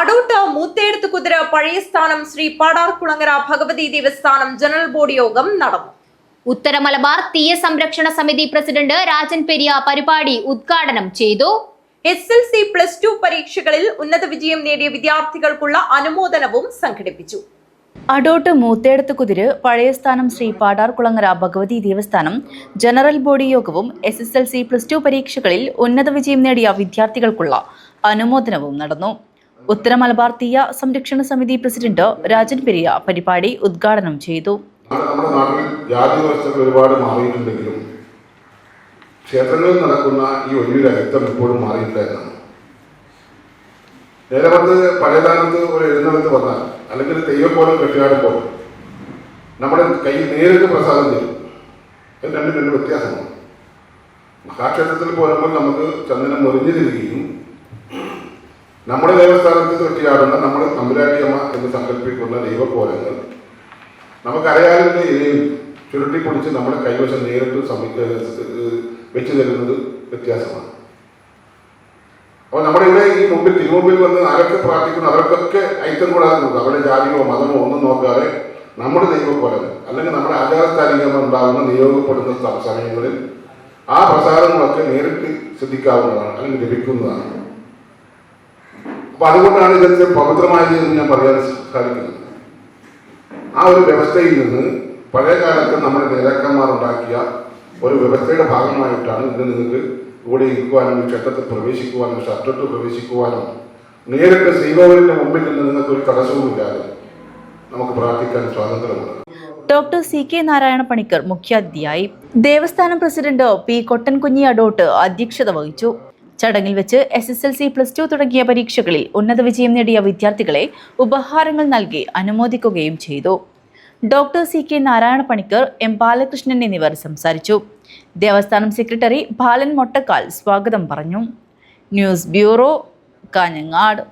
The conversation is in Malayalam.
അടൂട്ട് മൂത്തേടുത്ത് കുതിര പഴയ സ്ഥാനം ശ്രീ പാടാർകുളങ്ങര ഭഗവതി ദേവസ്ഥാനം ജനറൽ ബോർഡ് യോഗം നടന്നു. ഉത്തര മലബാർ തീയ സംരക്ഷണ സമിതി പ്രസിഡന്റ് രാജൻ പെരിയ പരിപാടി ഉദ്ഘാടനം ചെയ്തു. S L C plus two പരീക്ഷകളിൽ ഉന്നത വിജയം നേടിയ വിദ്യാർത്ഥികൾക്കുള്ള അനുമോദനവും സംഘടിപ്പിച്ചു. അടോട്ട് മൂത്തേടത്ത് കുതിര് പഴയ സ്ഥാനം ശ്രീ പാടാർകുളങ്ങര ഭഗവതി ദേവസ്ഥാനം ജനറൽ ബോഡി യോഗവും S S L C plus two പരീക്ഷകളിൽ ഉന്നത വിജയം നേടിയ വിദ്യാർത്ഥികൾക്കുള്ള അനുമോദനവും നടന്നു. ഉത്തര മലബാർ തീയ സംരക്ഷണ സമിതി പ്രസിഡന്റ് രാജൻ പെരിയ പരിപാടി ഉദ്ഘാടനം ചെയ്തു. ജാതി ഒരുപാട് മാറിയിട്ടുണ്ടെങ്കിലും ക്ഷേത്രങ്ങളിൽ നടക്കുന്ന ഈ ഒരു രക്തം ഇപ്പോഴും മാറിയിട്ടില്ല നേരെ പണ്ട് പഴയകാലത്ത് ഒരു എഴുന്നള്ളത്ത് വന്നാൽ അല്ലെങ്കിൽ തെയ്യക്കോലം കെട്ടിയാടുമ്പോൾ നമ്മുടെ കയ്യിൽ നേരിട്ട് പ്രസാദം തരും. ഇത് രണ്ടും രണ്ട് വ്യത്യാസമാണ് മഹാക്ഷേത്രത്തിൽ പോരുമ്പോൾ നമുക്ക് ചന്ദനം മുറിഞ്ഞു നമ്മുടെ ദേവസ്ഥാനത്ത് തൊട്ടിലാടുന്ന നമ്മുടെ തമ്പുരാട്ടിയമ്മ എന്ന് സങ്കല്പിക്കുന്ന ദൈവക്കോലങ്ങൾ നമുക്കറിയാവുന്ന ഇരയിൽ ചുരുട്ടി പൊടിച്ച് നമ്മുടെ കൈവശം നേരിട്ട് സമീപ വെച്ചു തരുന്നത് വ്യത്യാസമാണ്. അപ്പോൾ നമ്മുടെ ഇവിടെ ഈ മുമ്പിൽ തിരുമുമ്പിൽ വന്ന് ആരൊക്കെ പ്രാർത്ഥിക്കുന്നു അവർക്കൊക്കെ ഐറ്റം കൂടാതെ നോക്കുക അവരുടെ ജാതിയോ മതമോ ഒന്നും നോക്കാതെ നമ്മുടെ ദൈവക്കോലങ്ങൾ അല്ലെങ്കിൽ നമ്മുടെ ആചാരസ്ഥാനികമായി ഉണ്ടാകുന്ന നിയോഗപ്പെടുന്ന സമയങ്ങളിൽ ആ പ്രസാദങ്ങളൊക്കെ നേരിട്ട് ശ്രദ്ധിക്കാവുന്നതാണ് അല്ലെങ്കിൽ ലഭിക്കുന്നതാണ്. അപ്പൊ അതുകൊണ്ടാണ് ഇതൊക്കെ പവിത്രമായത് എന്ന് ഞാൻ പറയാൻ സാധിക്കുന്നത്. ആ ഒരു വ്യവസ്ഥയിൽ നിന്ന് പഴയ കാലത്ത് നമ്മുടെ നേതാക്കന്മാർ ഉണ്ടാക്കിയ ഒരു വ്യവസ്ഥയുടെ ഭാഗമായിട്ടാണ് ഇന്ന് നിങ്ങൾക്ക് ഇവിടെ ഇരിക്കുവാനും ക്ഷേത്രത്തിൽ പ്രവേശിക്കുവാനും ഷർട്ടിട്ട് പ്രവേശിക്കുവാനും നേരിട്ട് ശ്രീകോവിലിന്റെ മുമ്പിൽ നിന്ന് നിങ്ങൾക്ക് ഒരു തടസ്സവുമില്ലാതെ നമുക്ക് പ്രാർത്ഥിക്കാൻ സ്വാതന്ത്ര്യമുണ്ട്. Doctor C K Narayana Panicker മുഖ്യാതിഥിയായി. ദേവസ്ഥാനം പ്രസിഡന്റ് പി കൊട്ടൻകുഞ്ഞി അഡോട്ട് അധ്യക്ഷത വഹിച്ചു. ചടങ്ങിൽ വെച്ച് S S L C plus two തുടങ്ങിയ പരീക്ഷകളിൽ ഉന്നത വിജയം നേടിയ വിദ്യാർത്ഥികളെ ഉപഹാരങ്ങൾ നൽകി അനുമോദിക്കുകയും ചെയ്തു. Doctor C K Narayana Panicker M Balakrishnan എന്നിവർ സംസാരിച്ചു. ദേവസ്ഥാനം സെക്രട്ടറി ബാലൻ മൊട്ടക്കാൽ സ്വാഗതം പറഞ്ഞു. News bureau Kanhangad.